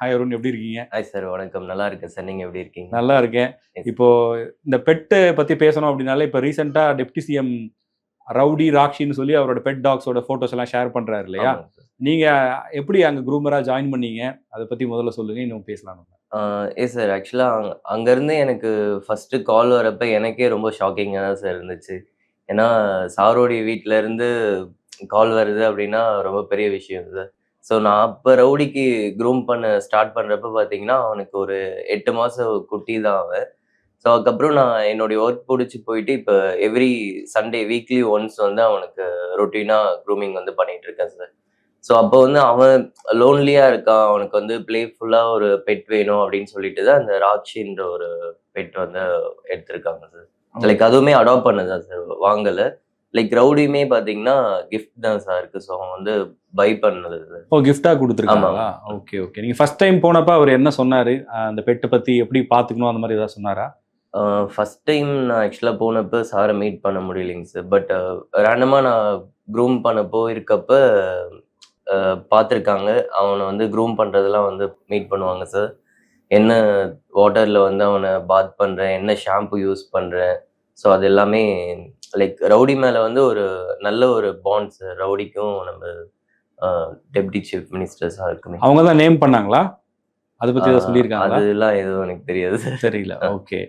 Hi Arun எப்படி இருக்கீங்க? Hi sir வணக்கம். நல்லா இருக்கேன் சார் நீங்க எப்படி இருக்கீங்க? நல்லா இருக்கேன். இப்போ இந்த பெட்டு பத்தி பேசணும் அப்படின்னாலே இப்போ ரீசெண்டா டெப்டி சிஎம் ரவுடி ராக்ஷின்னு சொல்லி அவரோட பெட் டாக்ஸோட போட்டோஸ் எல்லாம் ஷேர் பண்றாரு இல்லையா? ஆமாங்க sir. நீங்க எப்படி அங்க குரூமரா ஜாயின் பண்ணீங்க? அதை பத்தி முதல்ல சொல்லுங்க இன்னும் பேசலாம் ஏ சார் ஆக்சுவலாக அங்கேருந்து எனக்கு ஃபஸ்ட்டு கால் வரப்ப எனக்கே ரொம்ப ஷாக்கிங்காக தான் சார் இருந்துச்சு. ஏன்னா சாரோடைய வீட்ல இருந்து கால் வருது அப்படின்னா ரொம்ப பெரிய விஷயம் சார் ஸோ நான் அப்போ ரவுடிக்கு க்ரூம் பண்ண ஸ்டார்ட் பண்ணுறப்ப பார்த்தீங்கன்னா அவனுக்கு ஒரு எட்டு மாதம் குட்டி தான் அவன் ஸோ அதுக்கப்புறம் நான் என்னுடைய ஒர்க் பிடிச்சி போயிட்டு இப்போ எவ்ரி சண்டே வீக்லி ஒன்ஸ் வந்து அவனுக்கு ரொட்டீனாக க்ரூமிங் வந்து பண்ணிட்டு இருக்கேன் சார் ஸோ அப்போ வந்து அவன் லோன்லியா இருக்கான். அவனுக்கு வந்து பிளேஃபுல்லா ஒரு பெட் வேணும் அப்படின்னு சொல்லிட்டு தான் அந்த ராட்சின்ற ஒரு பெட் வந்து எடுத்திருக்காங்க சார் லைக் அதுவுமே அடாப்ட் பண்ணதான் சார் வாங்கல. லைக் ரவுடியுமே பாத்தீங்கன்னா கிஃப்ட் தான் சார் இருக்கு. ஸோ அவன் வந்து பை பண்ணது ஓ கிஃப்டா கொடுத்துருக்காங்களா? ஓகே ஓகே நீங்க ஃபர்ஸ்ட் டைம் போனப்ப அவர் என்ன சொன்னாரு? அந்த பெட்டை பத்தி எப்படி பாத்துக்கணும்? அந்த மாதிரி ஏதாவது சொன்னாரா? ஃபர்ஸ்ட் டைம் நான் ஆக்சுவலாக போனப்போ சாரை மீட் பண்ண முடியலைங்க சார் பட் ரேண்டமாக நான் க்ரூம் பண்ண போயிருக்கப்ப பார்த்துருக்காங்க அவனை வந்து க்ரூம் பண்ணுறதெல்லாம் வந்து மீட் பண்ணுவாங்க சார் என்ன வாட்டரில் வந்து அவனை பாத் பண்ணுறேன் என்ன ஷாம்பு யூஸ் பண்ணுறேன் ஸோ அது எல்லாமே லைக் ரவுடி மேலே வந்து ஒரு நல்ல ஒரு பாண்ட் சார் ரவுடிக்கும் நம்ம டெப்டி சீஃப் மினிஸ்டர்ஸாக இருக்குமே. அவங்க தான் நேம் பண்ணாங்களா? அதை பத்தி ஏதாவது ஆஹ் சொல்லியிருக்காங்களா? அதெல்லாம் எதுவும் எனக்கு தெரியாது. சார் தெரியல ஓகே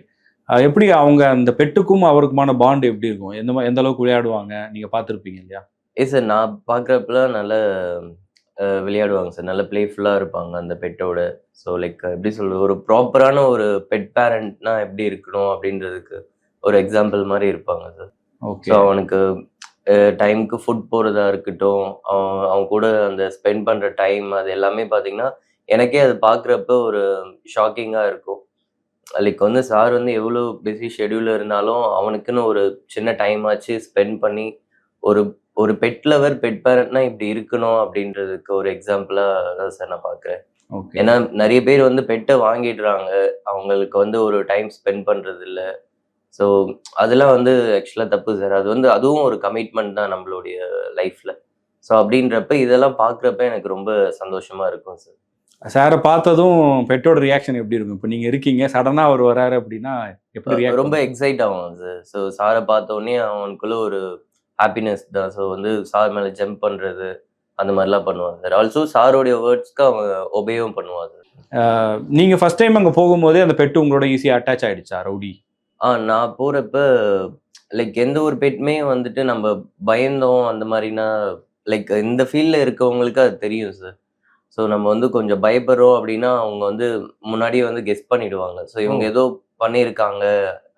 எப்படி அவங்க அந்த பெட்டுக்கும் அவருக்குமான பாண்ட் எப்படி இருக்கும்? எந்த எந்த அளவுக்கு விளையாடுவாங்க? நீங்க பார்த்திருப்பீங்க இல்லையா? ஏ சார் நான் பார்க்குறப்பெல்லாம் நல்ல விளையாடுவாங்க சார் நல்ல பிளேஃபுல்லாக இருப்பாங்க அந்த பெட்டோட. ஸோ லைக் எப்படி சொல்றது? ஒரு ப்ராப்பரான ஒரு பெட் பேரண்ட்னா எப்படி இருக்கணும் அப்படின்றதுக்கு ஒரு எக்ஸாம்பிள் மாதிரி இருப்பாங்க சார் ஸோ அவனுக்கு டைமுக்கு ஃபுட் போகிறதா இருக்கட்டும் அவன் அவன் கூட அந்த ஸ்பெண்ட் பண்ணுற டைம் அது எல்லாமே பார்த்தீங்கன்னா எனக்கே அது பார்க்குறப்ப ஒரு ஷாக்கிங்காக இருக்கும். லைக் வந்து சார் வந்து எவ்வளோ பிஸி ஷெடியூலில் இருந்தாலும் அவனுக்குன்னு ஒரு சின்ன டைம் ஆச்சு ஸ்பெண்ட் பண்ணி ஒரு ஒரு பெட் லவர் பெட் பேரண்ட்னா இப்படி இருக்கணும் அப்படின்றதுக்கு ஒரு எக்ஸாம்பிளாக தான் சார் நான் பார்க்குறேன் ஏன்னா நிறைய பேர் வந்து பெட்டை வாங்கிடுறாங்க. அவங்களுக்கு வந்து ஒரு டைம் ஸ்பெண்ட் பண்றது இல்ல ஸோ அதெல்லாம் வந்து ஆக்சுவலாக தப்பு சார் அது வந்து அதுவும் ஒரு கமிட்மெண்ட் தான் நம்மளுடைய லைஃப்ல ஸோ அப்படின்றப்ப இதெல்லாம் பார்க்குறப்ப எனக்கு ரொம்ப சந்தோஷமா இருக்கும் சார் சாரை பார்த்ததும் பெட்டோட ரியாக்ஷன் எப்படி இருக்கும்? இப்போ நீங்க இருக்கீங்க சடனா அவர் வராரு அப்படின்னா எப்படி ரொம்ப எக்ஸைட் ஆகும் சார் ஸோ சாரை பார்த்த உடனே அவனுக்குள்ள ஒரு ஹாப்பினஸ் தான். ஸோ வந்து சார் மேலே ஜம்ப் பண்றது அந்த மாதிரிலாம் பண்ணுவான் சார் ஆல்சோ சாரோடைய வேர்ட்ஸ்க்கு அவன் ஒபேவும் பண்ணுவான் சார் ஆஹ் நீங்க ஃபர்ஸ்ட் டைம் அங்க போகும்போதே அந்த பெட்டு உங்களோட ஈஸியா அட்டாச் ஆயிடுச்சா ரவுடி? நான் போறப்ப லைக் எந்த ஒரு பெட்டுமே வந்துட்டு நம்ம பயந்தோம் அந்த மாதிரினா லைக் இந்த ஃபீல்டில் இருக்கவங்களுக்கு அது தெரியும் சார் ஸோ நம்ம வந்து கொஞ்சம் பயப்படுறோம் அப்படின்னா அவங்க வந்து முன்னாடியே வந்து கெஸ் பண்ணிடுவாங்க. ஸோ இவங்க. ஏதோ பண்ணியிருக்காங்க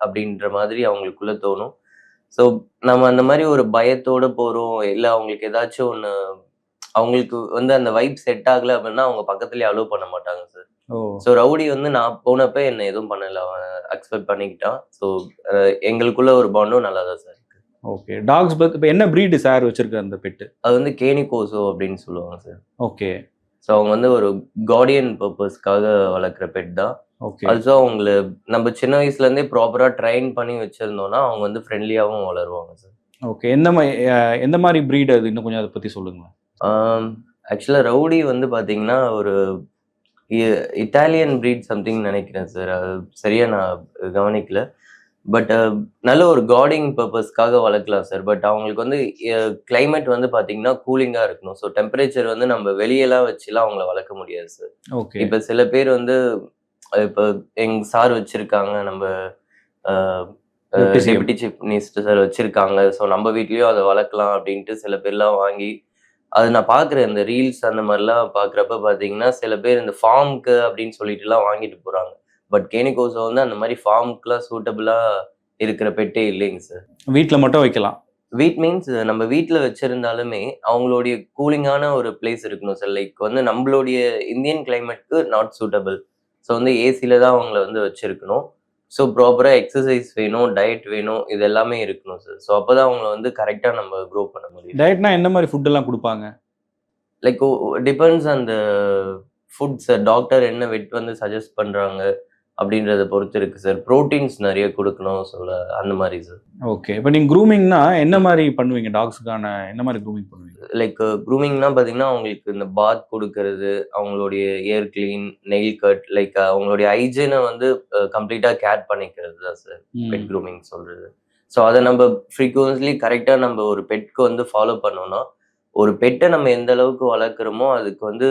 அப்படின்ற மாதிரி அவங்களுக்குள்ள தோணும். ஸோ நம்ம அந்த மாதிரி ஒரு பயத்தோட போகிறோம் இல்லை அவங்களுக்கு ஏதாச்சும் ஒன்று அவங்களுக்கு வந்து அந்த வைப் செட் ஆகலை அப்படின்னா அவங்க பக்கத்துலேயே அலோவ் பண்ண மாட்டாங்க சார் ஸோ ரவுடி வந்து நான் போனப்ப என்ன எதுவும் பண்ணல. அவன் அக்செப்ட் பண்ணிக்கிட்டான். ஸோ எங்களுக்குள்ள ஒரு பாண்டும் நல்லா தான் சார் ஓகே டாக்ஸ் இப்போ என்ன breed சார் வச்சிருக்க அந்த பெட்டு அது வந்து கேனிகோசோ அப்படின்னு சொல்லுவாங்க சார் ஓகே ஸோ அவங்க வந்து ஒரு கார்டியன் பர்பஸ்க்காக வளர்க்குற பெட் தான். ஓகே ஆல்சோ அவங்கள நம்ம சின்ன வயசுல இருந்தே ப்ராப்பரா ட்ரைன் பண்ணி வச்சிருந்தோம்னா அவங்க வந்து ஃப்ரெண்ட்லியாகவும் வளருவாங்க சார் ஓகே எந்த மாதிரி எந்த மாதிரி breed அது? இன்னும் கொஞ்சம் அதை பத்தி சொல்லுங்க ஆக்சுவலாக ரவுடி வந்து பார்த்தீங்கன்னா ஒரு இட்டாலியன் breed சம்திங் நினைக்கிறேன் சார் அது சரியா நான் கவனிக்கல. பட் நல்ல ஒரு கார்டிங் பர்பஸ்க்காக வளர்க்கலாம் சார் பட் அவங்களுக்கு வந்து கிளைமேட் வந்து பார்த்தீங்கன்னா கூலிங்காக இருக்கணும். ஸோ டெம்பரேச்சர் வந்து நம்ம வெளியெல்லாம் வச்சுலாம் அவங்கள வளர்க்க முடியாது சார் ஓகே இப்போ சில பேர் வந்து இப்போ எங் சார் வச்சிருக்காங்க நம்ம. டெபியூட்டி சீஃப் மினிஸ்டர் சார் வச்சிருக்காங்க. ஸோ நம்ம வீட்லயும் அதை வளர்க்கலாம் அப்படின்ட்டு சில பேர்லாம் வாங்கி அது நான் பார்க்குறேன் இந்த ரீல்ஸ் அந்த மாதிரிலாம் பார்க்குறப்ப பார்த்தீங்கன்னா சில பேர் இந்த ஃபார்முக்கு அப்படின்னு சொல்லிட்டுலாம் வாங்கிட்டு போகிறாங்க பட் கேனிகோஸோ வந்து அந்த மாதிரி ஃபார்முக்குலாம் சூட்டபுளாக இருக்கிற பெட்டே இல்லைங்க சார் வீட்ல மட்டும் வைக்கலாம். வீட் மீன்ஸ் நம்ம வீட்டில் வச்சிருந்தாலுமே அவங்களுடைய கூலிங்கான ஒரு பிளேஸ் இருக்கணும் சார் லைக் வந்து நம்மளுடைய இந்தியன் கிளைமேட்க்கு நாட் சூட்டபிள் ஸோ வந்து ஏசியில் தான் அவங்கள வந்து வச்சிருக்கணும். ஸோ ப்ராப்பராக எக்ஸசைஸ் வேணும் டயட் வேணும் இது எல்லாமே இருக்கணும் சார் ஸோ அப்போ தான் அவங்கள வந்து கரெக்டாக நம்ம க்ரோ பண்ண முடியும். டயட்னா என்ன மாதிரி ஃபுட் எல்லாம் கொடுப்பாங்க? லைக் டிபெண்ட்ஸ் அந்த ஃபுட் சார் டாக்டர் என்ன வெட் வந்து சஜஸ்ட் பண்ணுறாங்க அப்படின்றத பொறுத்து இருக்கு சார் ப்ரோட்டீன்ஸ் நிறைய கொடுக்கணும் சொல்ல அந்த மாதிரி சார் ஓகே இப்போ நீங்கள் க்ரூமிங்னா என்ன மாதிரி பண்ணுவீங்க? டாக்ஸுக்கான என்ன மாதிரி க்ரூமிங் பண்ணுவீங்க? லைக் க்ரூமிங்னா பார்த்தீங்கன்னா அவங்களுக்கு இந்த பாத் கொடுக்கறது அவங்களுடைய ear clean nail cut like அவங்களுடைய ஹைஜீனை வந்து கம்ப்ளீட்டாக கேர் பண்ணிக்கிறது தான் சார் பெட் க்ரூமிங் சொல்றது. ஸோ அதை நம்ம ஃப்ரீக்வன்ஸ்லி கரெக்டாக நம்ம ஒரு பெட்க்கு வந்து ஃபாலோ பண்ணோம்னா ஒரு பெட்டை நம்ம எந்த அளவுக்கு வளர்க்குறோமோ அதுக்கு வந்து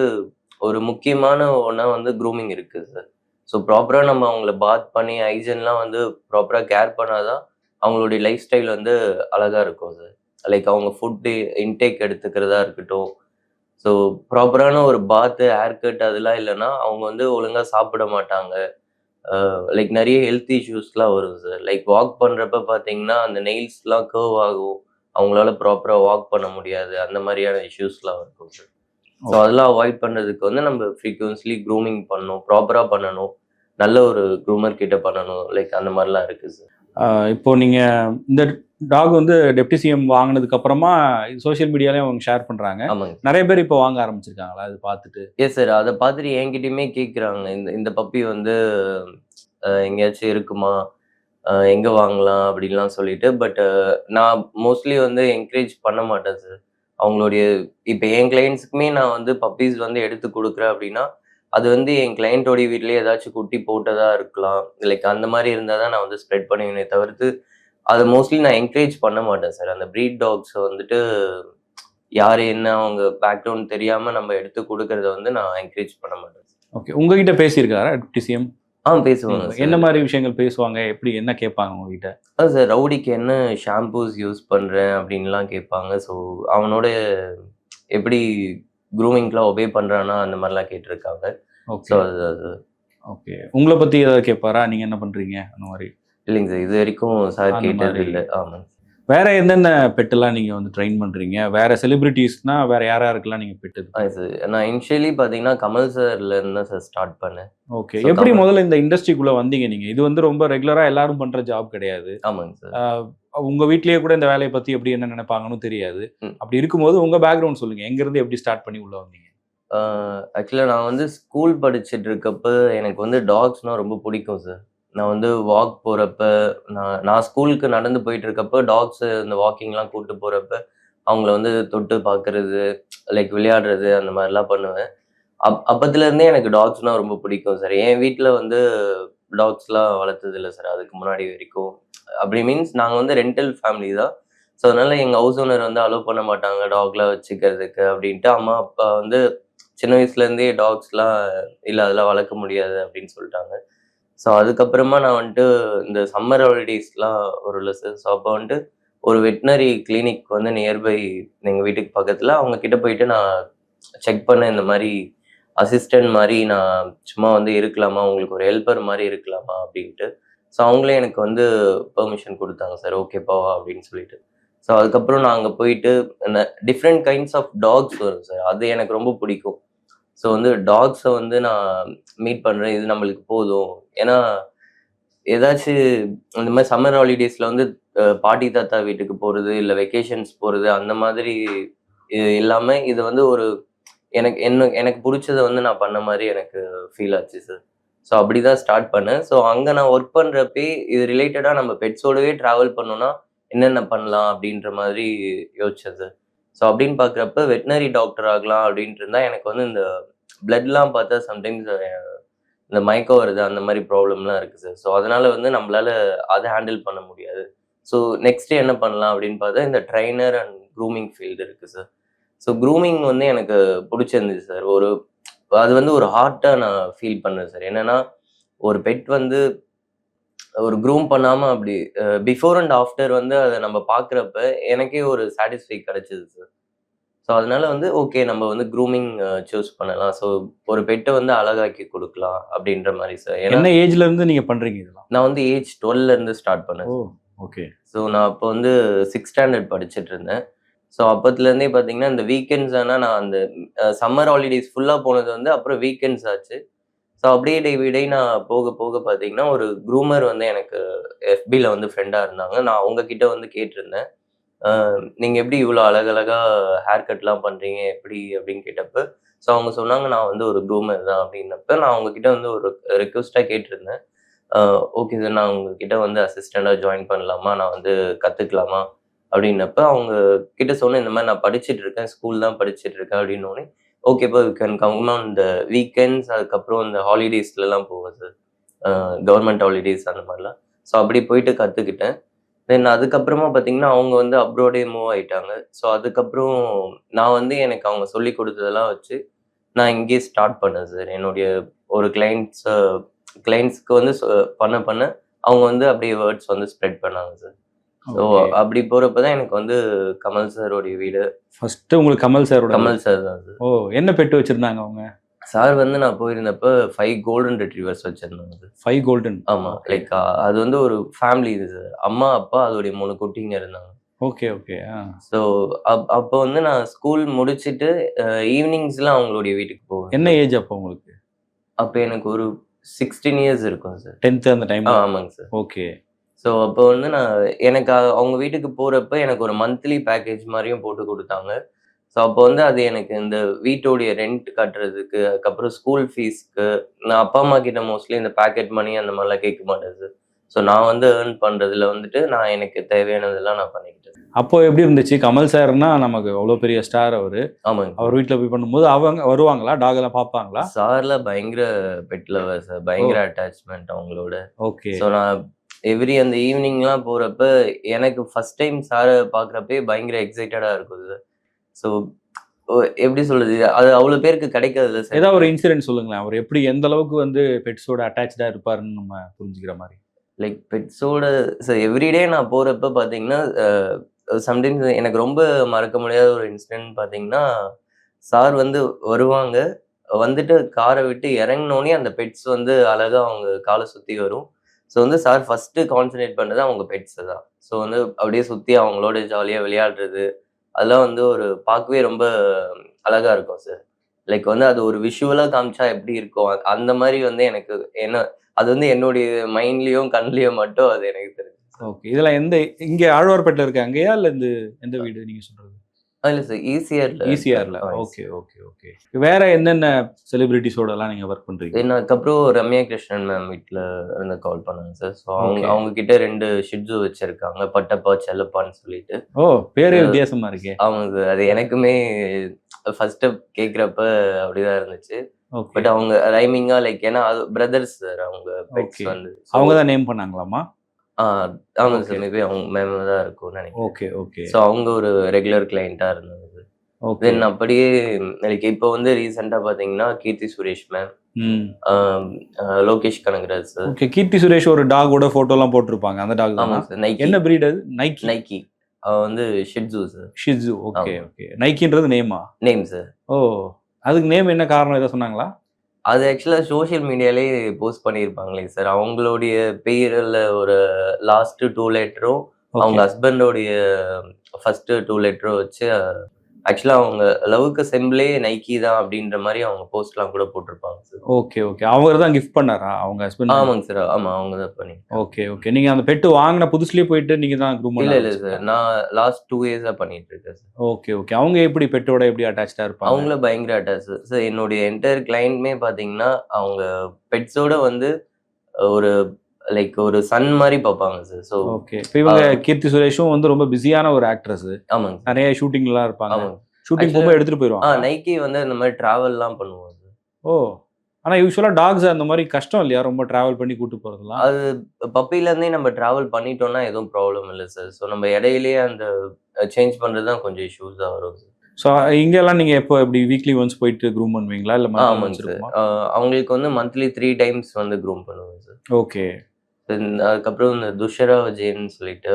ஒரு முக்கியமான ஒன்றா வந்து க்ரூமிங் இருக்குது சார் ஸோ ப்ராப்பராக நம்ம அவங்கள பாத் பண்ணி ஹைஜன்லாம் வந்து ப்ராப்பராக கேர் பண்ணாதான் அவங்களுடைய லைஃப் ஸ்டைல் வந்து அழகாக இருக்கும் சார் லைக் அவங்க ஃபுட்டு இன்டேக் எடுத்துக்கிறதா இருக்கட்டும். ஸோ ப்ராப்பரான ஒரு பாத்து ஹேர் கட் அதெல்லாம் இல்லைன்னா அவங்க வந்து ஒழுங்காக சாப்பிட மாட்டாங்க. Uh, லைக் நிறைய ஹெல்த் இஷ்யூஸ்லாம் வரும் சார் லைக் வாக் பண்ணுறப்ப பார்த்தீங்கன்னா அந்த நெயில்ஸ்லாம் கர்வ் ஆகும். அவங்களால ப்ராப்பராக வாக் பண்ண முடியாது. அந்த மாதிரியான இஷ்யூஸ்லாம் இருக்கும் சார் ஸோ அதெல்லாம் அவாய்ட் பண்ணுறதுக்கு வந்து நம்ம ஃப்ரீக்வன்ஸ்லி க்ரூமிங் பண்ணணும் ப்ராப்பராக பண்ணணும் நல்ல ஒரு க்ரூமர் கிட்ட பண்ணணும் லைக் அந்த மாதிரிலாம் இருக்குது சார் இப்போ நீங்கள் இந்த டாக் வந்து டெப்டி சிஎம் வாங்கினதுக்கு அப்புறமா சோஷியல் மீடியாலையும் அவங்க ஷேர் பண்ணுறாங்க ஆமாங்க. நிறைய பேர் இப்போ வாங்க ஆரம்பிச்சிருக்காங்களா? அது பார்த்துட்டு. எஸ் சார் அதை பார்த்துட்டு என்கிட்டயுமே கேட்குறாங்க இந்த இந்த பப்பி வந்து எங்கேயாச்சும் இருக்குமா? எங்க வாங்கலாம்? அப்படின்லாம் சொல்லிட்டு. பட் நான் மோஸ்ட்லி வந்து என்கரேஜ் பண்ண மாட்டேன் சார் அவங்களுடைய இப்போ என் கிளைண்ட்ஸுக்குமே நான் வந்து பப்பீஸ் வந்து எடுத்து கொடுக்குறேன் அப்படின்னா அது வந்து என் கிளைண்ட்டோடைய வீட்லேயே ஏதாச்சும் குட்டி போட்டதாக இருக்கலாம். லைக் அந்த மாதிரி இருந்தால் தான் நான் வந்து ஸ்ப்ரெட் பண்ணுவேனே தவிர்த்து அதை மோஸ்ட்லி நான் என்கரேஜ் பண்ண மாட்டேன் சார் அந்த ப்ரீட் டாக்ஸை வந்துட்டு யார் என்ன அவங்க பேக்ரவுண்ட் தெரியாமல் நம்ம எடுத்து கொடுக்கறத வந்து நான் என்கரேஜ் பண்ண மாட்டேன் ஓகே உங்ககிட்ட பேசியிருக்காரா டிசிஎம் ஆ பேசுவாங்க. என்ன மாதிரி விஷயங்கள் பேசுவாங்க? எப்படி என்ன கேட்பாங்க உங்ககிட்ட? அதான் சார் ரவுடிக்கு என்ன ஷாம்பூஸ் யூஸ் பண்றேன் அப்படின்லாம் கேட்பாங்க. ஸோ அவனோட எப்படி க்ரூமிங்லாம் ஒபே பண்றானா அந்த மாதிரிலாம் கேட்டிருக்காங்க. ஸோ ஓகே அது ஓகே உங்களை பத்தி ஏதாவது கேட்பாரா? நீங்க என்ன பண்றீங்க? அந்த மாதிரி. இல்லைங்க சார் இது வரைக்கும் சார் கேட்டது. இல்லை. ஆமாங்க வேற என்னென்ன பெட்டெல்லாம் நீங்க வந்து ட்ரெயின் பண்றீங்க? வேற செலிபிரிட்டிஸ்னா வேற யார் யாருக்கெல்லாம் நீங்க பெட்டு நான் இனிஷியலி பார்த்தீங்கன்னா கமல் சார்ல இருந்து சார் ஸ்டார்ட் பண்ணேன். ஓகே எப்படி. முதல்ல இந்த இண்டஸ்ட்ரிக்குள்ள வந்தீங்க நீங்க? இது வந்து ரொம்ப ரெகுலரா எல்லாரும் பண்ற ஜாப் கிடையாது. ஆமாங்க சார் உங்க வீட்லயே கூட இந்த வேலையை பத்தி எப்படி என்ன நினைப்பாங்கன்னு தெரியாது. அப்படி இருக்கும்போது உங்க பேக்ரவுண்ட் சொல்லுங்க. எங்க இருந்து எப்படி ஸ்டார்ட் பண்ணி உள்ள வந்தீங்க? ஆக்சுவலாக நான் வந்து ஸ்கூல் படிச்சுட்டு இருக்கப்ப எனக்கு வந்து டாக்ஸ்னால் ரொம்ப பிடிக்கும் சார் நான் வந்து வாக் போகிறப்ப நான் நான் ஸ்கூலுக்கு நடந்து போயிட்டு இருக்கப்ப டாக்ஸ் இந்த வாக்கிங்லாம் கூப்பிட்டு போகிறப்ப அவங்கள வந்து தொட்டு பார்க்கறது லைக் விளையாடுறது அந்த மாதிரிலாம் பண்ணுவேன். அப் அப்பத்துலேருந்தே எனக்கு டாக்ஸ்னால் ரொம்ப பிடிக்கும் சார் என் வீட்டில் வந்து டாக்ஸ்லாம் வளர்த்தது இல்லை சார் அதுக்கு முன்னாடி வரைக்கும். அப்படி மீன்ஸ் நாங்கள் வந்து ரெண்டல் ஃபேமிலி தான். ஸோ அதனால் எங்கள் ஹவுஸ் ஓனர் வந்து அலோவ் பண்ண மாட்டாங்க டாக்லாம் வச்சுக்கிறதுக்கு அப்படின்ட்டு. அம்மா அப்பா வந்து சின்ன வயசுலேருந்தே டாக்ஸ்லாம் இல்லை அதெல்லாம் வளர்க்க முடியாது அப்படின்னு சொல்லிட்டாங்க. ஸோ அதுக்கப்புறமா நான் வந்துட்டு இந்த சம்மர் ஹாலிடேஸ்லாம் வரும்ல சார் ஸோ அப்போ வந்துட்டு ஒரு வெட்டினரி கிளினிக் வந்து நியர்பை எங்கள் வீட்டுக்கு பக்கத்தில் அவங்க கிட்ட போயிட்டு நான் செக் பண்ண இந்த மாதிரி அசிஸ்டன்ட் மாதிரி நான் சும்மா வந்து இருக்கலாமா? உங்களுக்கு ஒரு ஹெல்ப்பர் மாதிரி இருக்கலாமா? அப்படின்ட்டு. ஸோ அவங்களே எனக்கு வந்து பெர்மிஷன் கொடுத்தாங்க. சார் ஓகேப்பா அப்படின்னு சொல்லிட்டு. ஸோ அதுக்கப்புறம் நான் அங்கே போயிட்டு டிஃப்ரெண்ட் கைண்ட்ஸ் ஆஃப் டாக்ஸ் வரும் சார். அது எனக்கு ரொம்ப பிடிக்கும். ஸோ வந்து டாக்ஸை வந்து நான் மீட் பண்ணுறேன் இது நம்மளுக்கு போதும். ஏன்னா ஏதாச்சும் இந்த மாதிரி சம்மர் ஹாலிடேஸில் வந்து பாட்டி தாத்தா வீட்டுக்கு போகிறது இல்லை வெக்கேஷன்ஸ் போகிறது அந்த மாதிரி இல்லாமல் இது வந்து ஒரு எனக்கு என்ன எனக்கு பிடிச்சத வந்து நான் பண்ண மாதிரி எனக்கு ஃபீல் ஆச்சு சார் ஸோ அப்படி தான் ஸ்டார்ட் பண்ணேன். ஸோ அங்கே நான் ஒர்க் பண்ணுறப்பே இது ரிலேட்டடாக நம்ம பெட்ஸோடவே ட்ராவல் பண்ணோன்னா என்னென்ன பண்ணலாம் அப்படின்ற மாதிரி யோசிச்சேன் சார் ஸோ அப்படின்னு பார்க்குறப்ப வெட்டினரி டாக்டர் ஆகலாம் அப்படின்ட்டு இருந்தால் எனக்கு வந்து இந்த பிளட்லாம் பார்த்தா சம்டைம்ஸ் இந்த மயக்கம் வருது அந்த மாதிரி ப்ராப்ளம்லாம் இருக்குது சார் ஸோ அதனால் வந்து நம்மளால அதை ஹேண்டில் பண்ண முடியாது. ஸோ நெக்ஸ்ட் என்ன பண்ணலாம் அப்படின்னு பார்த்தா இந்த ட்ரைனர் அண்ட் க்ரூமிங் ஃபீல்டு இருக்குது சார் ஸோ க்ரூமிங் வந்து எனக்கு பிடிச்சிருந்துச்சு சார் ஒரு அது வந்து ஒரு ஹார்ட்டாக நான் ஃபீல் பண்ணேன் சார் என்னென்னா ஒரு பெட் வந்து ஒரு க்ரூம் பண்ணாமல் அப்படி பிஃபோர் அண்ட் ஆஃப்டர் வந்து அதை நம்ம பார்க்குறப்ப எனக்கே ஒரு சாட்டிஸ்ஃபை கிடைச்சிது சார் ஸோ அதனால வந்து ஓகே நம்ம வந்து க்ரூமிங் சூஸ் பண்ணலாம். ஸோ ஒரு பெட்டை வந்து அழகாக்கி கொடுக்கலாம் அப்படின்ற மாதிரி சார் என்ன ஏஜ்ல இருந்து நீங்க பண்றீங்க இதெல்லாம்? நான் வந்து ஏஜ் டுவெல்ல இருந்து ஸ்டார்ட் பண்ணேன் ஓகே ஸோ நான் அப்போ வந்து சிக்ஸ் ஸ்டாண்டர்ட் படிச்சுட்டு இருந்தேன். ஸோ அப்பத்துலேருந்தே பார்த்தீங்கன்னா இந்த வீக்கெண்ட்ஸ் ஆனால் நான் அந்த சம்மர் ஹாலிடேஸ் ஃபுல்லாக போனது வந்து அப்புறம் வீக்கெண்ட்ஸ் ஆச்சு. ஸோ அப்படியே டே விடை நான் போக போக பார்த்தீங்கன்னா ஒரு க்ரூமர் வந்து எனக்கு எஃபியில் வந்து ஃப்ரெண்டாக இருந்தாங்க. நான் அவங்கக்கிட்ட வந்து கேட்டிருந்தேன். நீங்கள் எப்படி இவ்வளோ அழகழகாக ஹேர் கட்லாம் பண்ணுறீங்க எப்படி? அப்படின்னு கேட்டப்ப ஸோ அவங்க சொன்னாங்க நான் வந்து ஒரு க்ரூமர் தான் அப்படின்னப்ப நான் அவங்கக்கிட்ட வந்து ஒரு ரெக்வஸ்ட்டாக கேட்டிருந்தேன். ஓகே சார் நான் உங்ககிட்ட வந்து அசிஸ்டண்ட்டாக ஜாயின் பண்ணலாமா? நான் வந்து கற்றுக்கலாமா அப்படின்னப்ப அவங்க கிட்ட சொன்னேன் இந்த மாதிரி நான் படிச்சுட்டு இருக்கேன். ஸ்கூல் தான் படிச்சுட்டு இருக்கேன். அப்படின்னோடனே ஓகே இப்போ கேன் கம் ஆன் இந்த வீக்கெண்ட்ஸ் அதுக்கப்புறம் இந்த ஹாலிடேஸ்லலாம் போவேன் சார் கவர்மெண்ட் ஹாலிடேஸ் அந்த மாதிரிலாம். ஸோ அப்படி போயிட்டு கற்றுக்கிட்டேன் தென் அதுக்கப்புறமா பார்த்தீங்கன்னா அவங்க வந்து அப்ரோடே மூவ் ஆயிட்டாங்க. ஸோ அதுக்கப்புறம் நான் வந்து எனக்கு அவங்க சொல்லி கொடுத்ததெல்லாம் வச்சு நான் இங்கேயே ஸ்டார்ட் பண்ணேன் சார் என்னுடைய ஒரு கிளைண்ட்ஸ் கிளைண்ட்ஸ்க்கு வந்து சொ- பண்ண பண்ண அவங்க வந்து அப்படியே வேர்ட்ஸ் வந்து ஸ்ப்ரெட் பண்ணாங்க சார் ஸோ அப்படி போகிறப்ப தான் எனக்கு வந்து கமல் சாரோடைய வீடு. ஃபர்ஸ்ட் உங்களுக்கு கமல் சாரோட கமல் சார் தான் ஓ என்ன பெட்டு வச்சிருந்தாங்க அவங்க? சார் வந்து நான் போயிருந்தப்ப ஃபைவ் கோல்டன் ரெட்ரீவர்ஸ் வச்சிருந்தாங்க சார் ஃபைவ் கோல்டன் ஆமா லைக் அது வந்து ஒரு ஃபேமிலி இது சார். அம்மா அப்பா அதோடைய மூணு குட்டிங்க இருந்தாங்க. ஓகே ஓகே ஸோ அப் அப்போ வந்து நான் ஸ்கூல் முடிச்சுட்டு ஈவினிங்ஸ்லாம் அவங்களுடைய வீட்டுக்கு போவேன் என்ன ஏஜ் அப்போ உங்களுக்கு? அப்போ எனக்கு ஒரு சிக்ஸ்டீன் இயர்ஸ் இருக்கும் சார். டென்த் அந்த டைம் ஆமாங்க சார். ஓகே ஸோ அப்போ வந்து நான் எனக்கு அவங்க வீட்டுக்கு போகிறப்ப எனக்கு ஒரு மந்த்லி பேக்கேஜ் மாதிரியும் போட்டு கொடுத்தாங்க. ஸோ அப்போ வந்து அது எனக்கு இந்த வீட்டோடைய ரெண்ட் கட்டுறதுக்கு அதுக்கப்புறம் ஸ்கூல் ஃபீஸ்க்கு நான் அப்பா அம்மா கிட்ட மோஸ்ட்லி இந்த பேக்கெட் மணி அந்த மாதிரிலாம் கேட்க மாட்டேன் சார் ஸோ நான் வந்து ஏர்ன் பண்ணுறதுல வந்துட்டு நான் எனக்கு தேவையானதெல்லாம் நான் பண்ணிக்கிட்டேன். அப்போ எப்படி இருந்துச்சு? கமல் சார்னா நமக்கு அவ்வளோ பெரிய ஸ்டார் அவரு. ஆமாங்க அவர் வீட்டில் போய் பண்ணும்போது அவங்க வருவாங்களா? டாக் எல்லாம் பார்ப்பாங்களா? சார்ல பயங்கர பெட் லவர் சார் பயங்கர அட்டாச்மெண்ட் அவங்களோட. ஓகே. ஸோ நான் எவ்ரி அந்த ஈவினிங்லாம் போகிறப்ப எனக்கு ஃபர்ஸ்ட் டைம் சாரை பார்க்குறப்பே பயங்கர எக்ஸைட்டடாக இருக்கும் சார் ஸோ எப்படி சொல்றது? அது அவ்வளோ பேருக்கு கிடைக்காதுல்ல சார் ஏதாவது ஒரு இன்சிடென்ட் சொல்லுங்களேன். அவர் எப்படி எந்த அளவுக்கு வந்து பெட்ஸோட அட்டாச்சா இருப்பாருன்னு நம்ம புரிஞ்சுக்கிற மாதிரி. லைக் பெட்ஸோட சார் எவ்ரிடே நான் போகிறப்ப பார்த்தீங்கன்னா சம்டைம்ஸ் எனக்கு ரொம்ப மறக்க முடியாத ஒரு இன்சிடென்ட் பார்த்தீங்கன்னா சார் வந்து வருவாங்க. வந்துட்டு காரை விட்டு இறங்கினோடனே அந்த பெட்ஸ் வந்து அழகா அவங்க காலை சுற்றி வரும். ஸோ வந்து சார் ஃபஸ்ட்டு கான்சன்ட்ரேட் பண்ணது அவங்க பெட்ஸை தான். ஸோ வந்து அப்படியே சுற்றி அவங்களோட ஜாலியாக விளையாடுறது அதெல்லாம் வந்து ஒரு பார்க்கவே ரொம்ப அழகாக இருக்கும் சார் லைக் வந்து அது ஒரு விஷுவலாக காமிச்சா எப்படி இருக்கும்? அந்த மாதிரி வந்து எனக்கு என்ன அது வந்து என்னுடைய மைண்ட்லேயும் கண்லேயும் மட்டும் அது எனக்கு தெரிஞ்சு ஓகே இதெல்லாம் எந்த இங்கே ஆழ்வார்பேட்டில் இருக்கு அங்கேயா? இல்லை இந்த எந்த வீடு நீங்கள் சொல்றது? இல்ல சார் ஈஸியர்ல ஈசிஆர்ல ஓகே ஓகே ஓகே வேற என்னென்ன செலிபிரிட்டிஸோட எல்லாம் நீங்க ஒர்க் பண்றீங்க? அதுக்கப்புறம் ரம்யா கிருஷ்ணன் மேம் வீட்ல இருந்து கால் பண்ணாங்க சார் ஸோ அவங்க. அவங்க கிட்ட ரெண்டு ஷிட்ஜு வச்சிருக்காங்க. பட்டப்பா செல்லப்பான்னு சொல்லிட்டு. ஓ பேரே வித்தியாசமா இருக்கே. அவங்க அது எனக்குமே ஃபர்ஸ்ட் கேக்குறப்ப அப்படிதான் இருந்துச்சு. பட் அவங்க ரைமிங்கா லைக் ஏன்னா அது பிரதர்ஸ் சார் அவங்க அவங்க தான் நேம் பண்ணாங்களாமா ஆ, ஆமாங்க. சார் மேபி அவங்க மேம் தான் இருக்கும்னு நினைக்கிறேன். ஓகே ஓகே ஸோ அவங்க ஒரு ரெகுலர் கிளைண்டா இருந்தாங்க ஓகே தென் அப்படியே லைக் இப்போ வந்து ரீசெண்டா பாத்தீங்கன்னா Keerthy Suresh ma'am Lokesh Kanagaraj sir okay Keerthy Suresh ஒரு டாகோட போட்டோ எல்லாம் போட்டிருப்பாங்க. அந்த டாக் ஆமா தான் சார் நைக்கி என்ன பிரீட் அது? நைக்கி நைக்கி வந்து shih tzu sir shih tzu okay. Okay நைக்கின்றது நேமா நேம் சார் ஓ அதுக்கு நேம் என்ன காரணம்? ஏதோ சொன்னாங்களா? அது ஆக்சுவலா சோஷியல் மீடியாலே போஸ்ட் பண்ணியிருப்பாங்களே சார் அவங்களுடைய பேர்ல ஒரு லாஸ்ட் டூ லெட்டரும் அவங்க ஹஸ்பண்டோடைய ஃபர்ஸ்ட் டூ லெட்டரும் வச்சு ஆக்சுவலா அவங்க லவ்க்கு செம்பிளே நைக்கி தான் அப்படின்ற மாதிரி அவங்க போஸ்ட்லாம் கூட போட்டிருப்பாங்க சார் ஓகே ஓகே. அவங்க தான் கிஃப்ட் பண்ணாரா? அவங்க ஹஸ்பண்ட் ஆமாங்க சார் ஆமா அவங்க தான் பண்ணி ஓகே ஓகே. நீங்க அந்த பெட்டு வாங்கின புதுசுலயே போயிட்டு நீங்க தான் க்ரூம் இல்ல இல்ல சார் நான் லாஸ்ட் டூ இயர்ஸா பண்ணிட்டு இருக்கேன் சார் ஓகே ஓகே. அவங்க எப்படி பெட்டோட எப்படி அட்டாச்சா இருப்பாங்க? அவங்கள பயங்கர அட்டாச் சார் என்னுடைய என்டையர் கிளைண்ட்மே பாத்தீங்கன்னா அவங்க பெட்ஸோட வந்து ஒரு லைக் ஒரு சன் மாதிரி பார்ப்பாங்க சார் ஸோ ஓகே இப்போ இவங்க கீர்த்தி சுரேஷும் வந்து ரொம்ப பிஸியான ஒரு ஆக்ட்ரஸ் ஆமாங்க நிறைய ஷூட்டிங்லாம் இருப்பாங்க. ஆமாங்க. ஷூட்டிங் போகும்போது எடுத்துட்டு ஆ போயிடுவாங்க நைக்கி வந்து இந்த மாதிரி டிராவல்லாம் பண்ணுவோம் சார் ஓ. ஆனா யூஸ்வலா டாக்ஸ் அந்த மாதிரி கஷ்டம் இல்லையா? ரொம்ப டிராவல் பண்ணி கூட்டு போறதுலாம் அது பப்பில இருந்தே நம்ம டிராவல் பண்ணிட்டோம்னா எதுவும் ப்ராப்ளம் இல்லை சார் ஸோ நம்ம இடையிலேயே அந்த சேஞ்ச் பண்றது தான் கொஞ்சம் இஷ்யூஸ் தான் வரும் ஸோ இங்கெல்லாம் நீங்க எப்போ எப்படி வீக்லி ஒன்ஸ் போயிட்டு க்ரூம் பண்ணுவீங்களா? இல்ல ஆமாங்க சார் அவங்களுக்கு வந்து மந்த்லி த்ரீ டைம்ஸ் வந்து க்ரூம் பண்ணுவோம் சார் ஓகே அதுக்கப்புறம் இந்த துஷரா விஜயன் சொல்லிட்டு.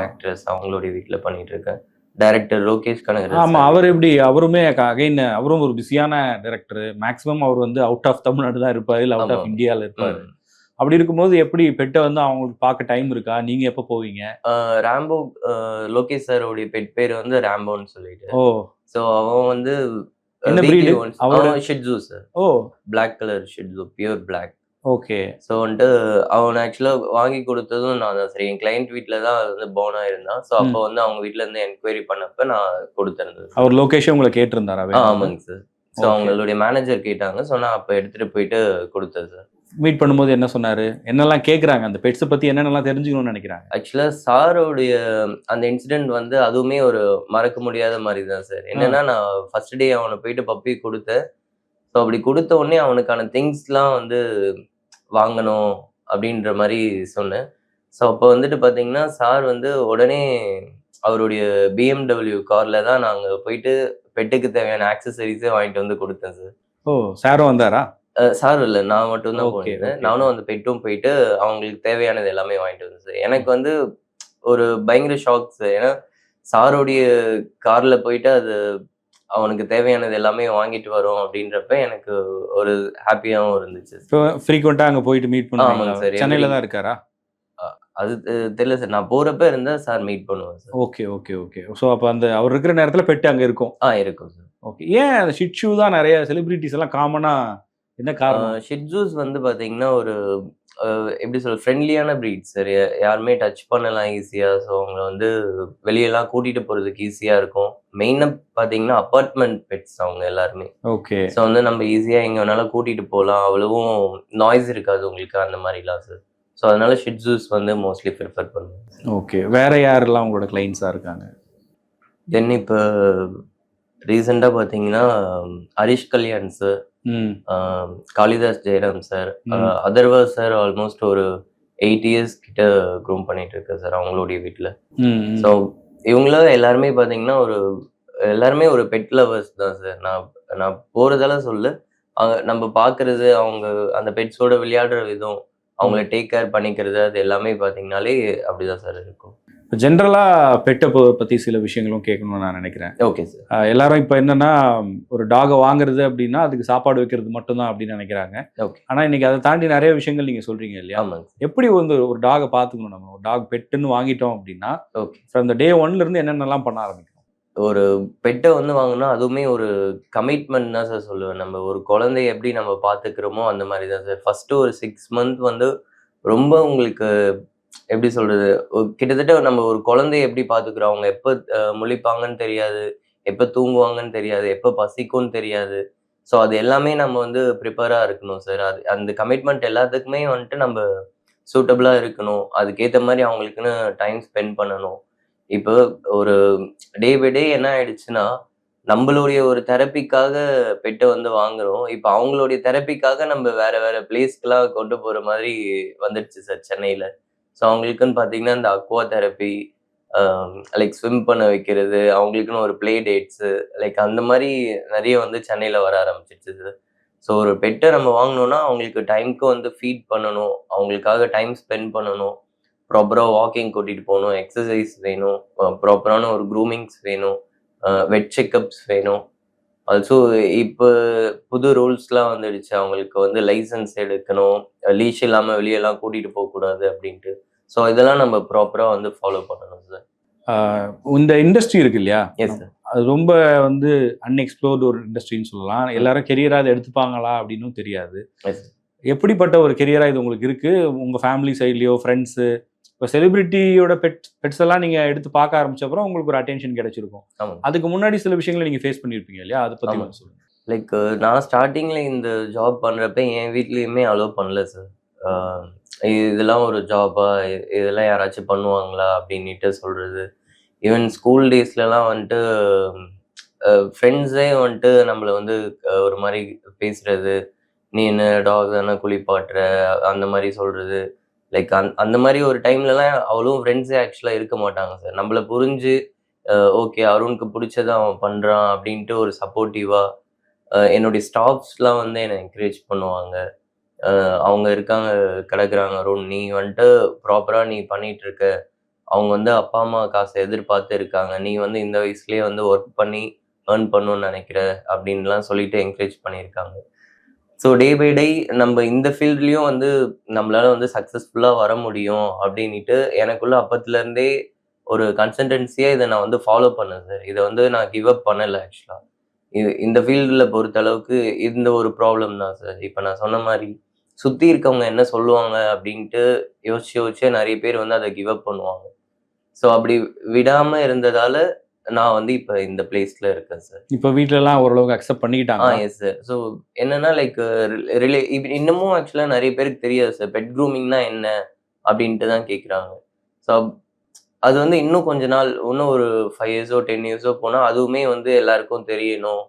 ஆக்ட்ரஸ் அவங்களுடைய வீட்ல பண்ணிட்டு இருக்கேன் டைரக்டர் லோகேஷ் கனகராஜ் ஆமா sir. அவர் எப்படி அவருமே அகைன் அவரும் ஒரு பிஸியான டைரக்டர் மேக்ஸிமம் அவர் வந்து அவுட் ஆஃப் தமிழ்நாடு தான் இருப்பாரு இல்ல அவுட் ஆஃப் ஆமா. இந்தியால இருப்பாரு. அப்படி இருக்கும்போது எப்படி பெட்டை வந்து அவங்களுக்கு பார்க்க டைம் இருக்கா நீங்க எப்போ போவீங்க ராம்போ லோகேஷ் சாரோடைய பெட் பேர் வந்து ராம்போன்னு சொல்லிட்டு ஓ ஸோ அவன் வந்து என்ன breed? அவரோட- shih tzu sir oh black colour shih tzu pure black okay so வந்துட்டு அவன் ஆக்சுவலாக வாங்கி கொடுத்ததும் நான் தான். சரி என் கிளைண்ட் வீட்டில் தான் அது வந்து போனா இருந்தான் ஸோ அப்போ வந்து அவங்க வீட்ல இருந்து என்கொயரி பண்ணப்ப நான் கொடுத்துருந்தேன் அவர் லொகேஷன் உங்களை கேட்டிருந்தாரா? ஆமாங்க சார் ஸோ. அவங்களுடைய மேனேஜர் கேட்டாங்க. ஸோ நான் அப்போ எடுத்துட்டு போயிட்டு கொடுத்தேன் சார் மீட் பண்ணும்போது என்ன சொன்னாரு? என்னெல்லாம் கேக்குறாங்க? அந்த பெட்ஸை பத்தி என்னென்னலாம் தெரிஞ்சுக்கணும்னு நினைக்கிறாங்க? ஆக்சுவலாக சாரோடைய அந்த இன்சிடென்ட் வந்து அதுவுமே ஒரு மறக்க முடியாத மாதிரி தான் சார் என்னன்னா நான் ஃபர்ஸ்ட் டே அவனை போயிட்டு பப்பி கொடுத்தேன். ஸோ அப்படி கொடுத்த உடனே அவனுக்கான திங்ஸ்லாம் வந்து வாங்கணும் அப்படின்ற மாதிரி சொன்னேன். ஸோ அப்போ வந்துட்டு பார்த்தீங்கன்னா சார் வந்து உடனே அவருடைய பிஎம்டபிள்யூ காரில் தான் நாங்கள் போயிட்டு பெட்டுக்கு தேவையான ஆக்சசரிஸே வாங்கிட்டு வந்து கொடுத்தேன் சார் ஓ சாரும் வந்தாரா? சார் இல்லை நான் மட்டும்தான் Okay, போயிருந்தேன். நானும் அந்த பெட்டும் போயிட்டு அவங்களுக்கு தேவையானது எல்லாமே வாங்கிட்டு வந்தேன் சார் எனக்கு வந்து ஒரு பயங்கர ஷாக் சார் ஏன்னா சாருடைய கார்ல போயிட்டு அது அவனுக்கு தேவையானது எல்லாமே வாங்கிட்டு வரோம் அப்படின்றப்ப எனக்கு ஒரு ஹாப்பியாகவும் இருந்துச்சு. இப்போ ஃப்ரீக்வெண்டா அங்க போயிட்டு மீட் பண்ணுவாங்க sir. சென்னையில தான் இருக்காரா? அது தெரியல சார். நான் போறப்ப இருந்தா சார் மீட் பண்ணுவேன் sir. Okay okay okay. So அப்போ அந்த அவர் இருக்கிற நேரத்துல பெட்டு அங்க இருக்கும். ஆ இருக்கும் சார். ஓகே. ஏன் அந்த ஷிட்ஷூ தான் நிறைய செலிபிரிட்டிஸ் எல்லாம் காமனா என்ன காரணம்? ஷிட்ஜூஸ் வந்து பாத்தீங்கன்னா ஒரு எப்படி சொல்ற ஃப்ரெண்ட்லியான சார் யாருமே டச் பண்ணலாம் ஈஸியா ஸோ அவங்கள வந்து வெளியெல்லாம் கூட்டிட்டு போறதுக்கு ஈஸியா இருக்கும். மெயினா பாத்தீங்கன்னா அப்பார்ட்மெண்ட் பெட்ஸ் அவங்க எல்லாருமே. ஓகே ஸோ வந்து நம்ம ஈஸியா எங்க வேணாலும் கூட்டிட்டு போகலாம். அவ்வளவும் நாய்ஸ் இருக்காது உங்களுக்கு அந்த மாதிரிலாம் சார் ஸோ அதனால ஷிட்ஜூஸ் வந்து மோஸ்ட்லி ப்ரிஃபர் பண்ணுவேன் ஓகே வேற யாரெல்லாம் உங்களோட கிளைண்ட்ஸா இருக்காங்க? தென் இப்போ ரீசெண்டாக பார்த்தீங்கன்னா Harish Kalyan sir Kalidas Jayaram sir. Atharvaa sir almost ஒரு எயிட் இயர்ஸ் கிட்ட க்ரூம் பண்ணிட்டு இருக்கேன் சார் அவங்களுடைய வீட்டில். ஸோ இவங்கள எல்லாருமே பார்த்தீங்கன்னா ஒரு எல்லாருமே ஒரு பெட் லவர்ஸ் தான் சார். நான் நான் போகிறதால சொல்ல அவங்க நம்ம பார்க்கறது அவங்க அந்த பெட்ஸோட விளையாடுற விதம் அவங்கள டேக் கேர் பண்ணிக்கிறது அது எல்லாமே பார்த்தீங்கனாலே அப்படிதான் சார் இருக்கும். இப்போ ஜென்ரலா பெட்டை பத்தி சில விஷயங்களும் கேட்கணும்னு நான் நினைக்கிறேன். ஓகே சார் எல்லாரும் இப்போ என்னன்னா ஒரு டாகை வாங்குறது அப்படின்னா அதுக்கு சாப்பாடு வைக்கிறது மட்டும்தான் அப்படின்னு நினைக்கிறாங்க. Okay. ஆனா இன்னைக்கு அதை தாண்டி நிறைய விஷயங்கள் நீங்க சொல்றீங்க இல்லையா? எப்படி வந்து ஒரு டாகை பார்த்துக்கணும் நம்ம? ஒரு டாக் பெட்டுன்னு வாங்கிட்டோம் அப்படின்னா ஓகே ஃப்ரம் த டே ஒன்ல இருந்து என்னென்னலாம் பண்ண ஆரம்பிக்கணும்? ஒரு பெட்டை வந்து வாங்கினா அதுவுமே ஒரு கமிட்மெண்ட் தான் சார் சொல்லுவேன். நம்ம ஒரு குழந்தைய எப்படி நம்ம பார்த்துக்கிறோமோ அந்த மாதிரி தான் சார் ஃபர்ஸ்ட் ஒரு சிக்ஸ் மந்த் வந்து ரொம்ப உங்களுக்கு எப்படி சொல்றது? கிட்டத்தட்ட நம்ம ஒரு குழந்தைய எப்படி பாத்துக்கிறோம் அவங்க எப்போ முழிப்பாங்கன்னு தெரியாது. எப்போ தூங்குவாங்கன்னு தெரியாது. எப்போ பசிக்கும்னு தெரியாது. ஸோ அது எல்லாமே நம்ம வந்து ப்ரிப்பேராக இருக்கணும் சார் அது அந்த கமிட்மெண்ட் எல்லாத்துக்குமே வந்துட்டு நம்ம சூட்டபிளாக இருக்கணும். அதுக்கேற்ற மாதிரி அவங்களுக்குன்னு டைம் ஸ்பெண்ட் பண்ணணும். இப்போ ஒரு டே பை டே என்ன ஆயிடுச்சுன்னா நம்மளுடைய ஒரு தெரப்பிக்காக பெட்டை வந்து வாங்குறோம். இப்போ அவங்களுடைய தெரப்பிக்காக நம்ம வேற வேற பிளேஸ்க்கெல்லாம் கொண்டு போற மாதிரி வந்துடுச்சு சார் சென்னையில். ஸோ அவங்களுக்குன்னு பார்த்தீங்கன்னா இந்த அக்வா தெரப்பி லைக் ஸ்விம் பண்ண வைக்கிறது அவங்களுக்குன்னு ஒரு ப்ளே டேட்ஸு லைக் அந்த மாதிரி நிறைய வந்து சென்னையில் வர ஆரம்பிச்சிச்சு சார் ஸோ ஒரு பெட்டை நம்ம வாங்கினோன்னா அவங்களுக்கு டைம்க்கு வந்து ஃபீட் பண்ணணும் அவங்களுக்காக டைம் ஸ்பெண்ட் பண்ணணும் ப்ராப்பராக வாக்கிங் கூட்டிகிட்டு போகணும் எக்ஸசைஸ் வேணும் ப்ராப்பரான ஒரு க்ரூமிங்ஸ் வேணும் வெட் செக்கப்ஸ் வேணும். ஆல்சோ இப்போ புது ரூல்ஸ்லாம் வந்துடுச்சு அவங்களுக்கு வந்து லைசன்ஸ் எடுக்கணும் லீஷ் இல்லாமல் வெளியெல்லாம் கூட்டிகிட்டு போகக்கூடாது அப்படின்ட்டு. ஸோ இதெல்லாம் நம்ம ப்ராப்பராக வந்து ஃபாலோ பண்ணணும் சார் இந்த இண்டஸ்ட்ரி இருக்கு இல்லையா? எஸ் சார் அது ரொம்ப வந்து அன்எக்ஸ்ப்ளோர்டு ஒரு இண்டஸ்ட்ரின்னு சொல்லலாம். எல்லாரும் கெரியரா அதை எடுத்துப்பாங்களா அப்படின்னும் தெரியாது. எப்படிப்பட்ட ஒரு கெரியரா இது உங்களுக்கு இருக்கு? உங்க ஃபேமிலி சைட்லயோ ஃப்ரெண்ட்ஸு இப்போ செலிபிரிட்டியோட பெட் பெட்ஸ் எல்லாம் நீங்க எடுத்து பார்க்க ஆரம்பிச்ச அப்புறம் உங்களுக்கு ஒரு அட்டென்ஷன் கிடைச்சிருக்கும். அதுக்கு முன்னாடி சில விஷயங்களை நீங்க ஃபேஸ் பண்ணிருப்பீங்க இல்லையா? அதை பத்தி ஆமா. கொஞ்சம் சொல்லுங்க. லைக் நான் ஸ்டார்டிங்கில் இந்த ஜாப் பண்ணுறப்ப என் வீட்லேயுமே அலோவ் பண்ணல சார் இதெல்லாம் ஒரு ஜாபா இதெல்லாம் யாராச்சும் பண்ணுவாங்களா? அப்படின்ட்டு சொல்கிறது ஈவன் ஸ்கூல் டேஸ்லலாம் வந்துட்டு ஃப்ரெண்ட்ஸே வந்துட்டு நம்மளை வந்து ஒரு மாதிரி பேசுறது. நீ என்ன டாக் தானே குளிப்பாட்டுற? அந்த மாதிரி சொல்கிறது லைக் அந் அந்த மாதிரி ஒரு டைம்லலாம் அவ்வளோ ஃப்ரெண்ட்ஸே ஆக்சுவலாக இருக்க மாட்டாங்க சார் நம்மளை புரிஞ்சு ஓகே அருணுக்கு பிடிச்சதை அவன் பண்ணுறான் அப்படின்ட்டு ஒரு சப்போர்ட்டிவாக என்னுடைய ஸ்டாஃப்ஸ்லாம் வந்து என்னை என்கரேஜ் பண்ணுவாங்க. அவங்க இருக்காங்க கிடக்குறாங்க. அருண் நீ வந்துட்டு ப்ராப்பராக நீ பண்ணிட்டு இருக்க அவங்க வந்து அப்பா அம்மா காசை எதிர்பார்த்து இருக்காங்க. நீ வந்து இந்த வயசுலயே வந்து ஒர்க் பண்ணி ஏர்ன் பண்ணணும்னு நினைக்கிற அப்படின்லாம் சொல்லிட்டு என்கரேஜ் பண்ணியிருக்காங்க. ஸோ டே பை டே நம்ம இந்த ஃபீல்ட்லேயும் வந்து நம்மளால வந்து சக்ஸஸ்ஃபுல்லாக வர முடியும் அப்படின்ட்டு எனக்குள்ள அப்பத்துலேருந்தே ஒரு கன்சன்டென்சியாக இதை நான் வந்து ஃபாலோ பண்ணேன் சார் இதை வந்து நான் கிவ் அப் பண்ணலை ஆக்சுவலாக இது இந்த ஃபீல்டில் பொறுத்த அளவுக்கு இந்த ஒரு ப்ராப்ளம் தான் சார் இப்போ நான் சொன்ன மாதிரி சுற்றி இருக்கவங்க என்ன சொல்லுவாங்க அப்படின்ட்டு யோசிச்சு யோசிச்சு நிறைய பேர் வந்து அதை கிவ் அப் பண்ணுவாங்க. ஸோ அப்படி விடாமல் இருந்ததால நான் வந்து இப்போ இந்த பிளேஸ்ல இருக்கேன் சார் இப்போ வீட்லலாம் ஓரளவுக்கு அக்செப்ட் ஆ பண்ணிக்கிட்டாங்க எஸ் சார் ஸோ என்னன்னா லைக் ரிலே இன்னமும் ஆக்சுவலாக நிறைய பேருக்கு தெரியாது சார் பெட் க்ரூமிங்னா என்ன அப்படின்ட்டு தான் கேட்குறாங்க ஸோ அது வந்து இன்னும் கொஞ்ச நாள் இன்னும் ஒரு ஃபைவ் இயர்ஸோ டென் இயர்ஸோ போனால் அதுவுமே வந்து எல்லாருக்கும் தெரியணும்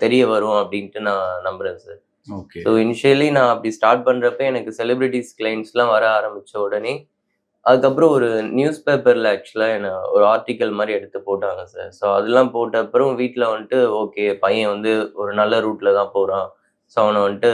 தெரிய வரும் அப்படின்ட்டு நான் நம்புறேன் சார் ஸோ இனிஷியலி நான் அப்படி ஸ்டார்ட் பண்ணுறப்ப எனக்கு செலிபிரிட்டிஸ் கிளைண்ட்ஸ்லாம் வர ஆரம்பிச்ச உடனே அதுக்கப்புறம் ஒரு நியூஸ் பேப்பரில் ஆக்சுவலாக என்ன ஒரு ஆர்டிக்கல் மாதிரி எடுத்து போட்டாங்க சார் ஸோ அதெல்லாம் போட்ட அப்புறம் வீட்டில் வந்துட்டு ஓகே பையன் வந்து ஒரு நல்ல ரூட்டில் தான் போகிறான் ஸோ அவனை வந்துட்டு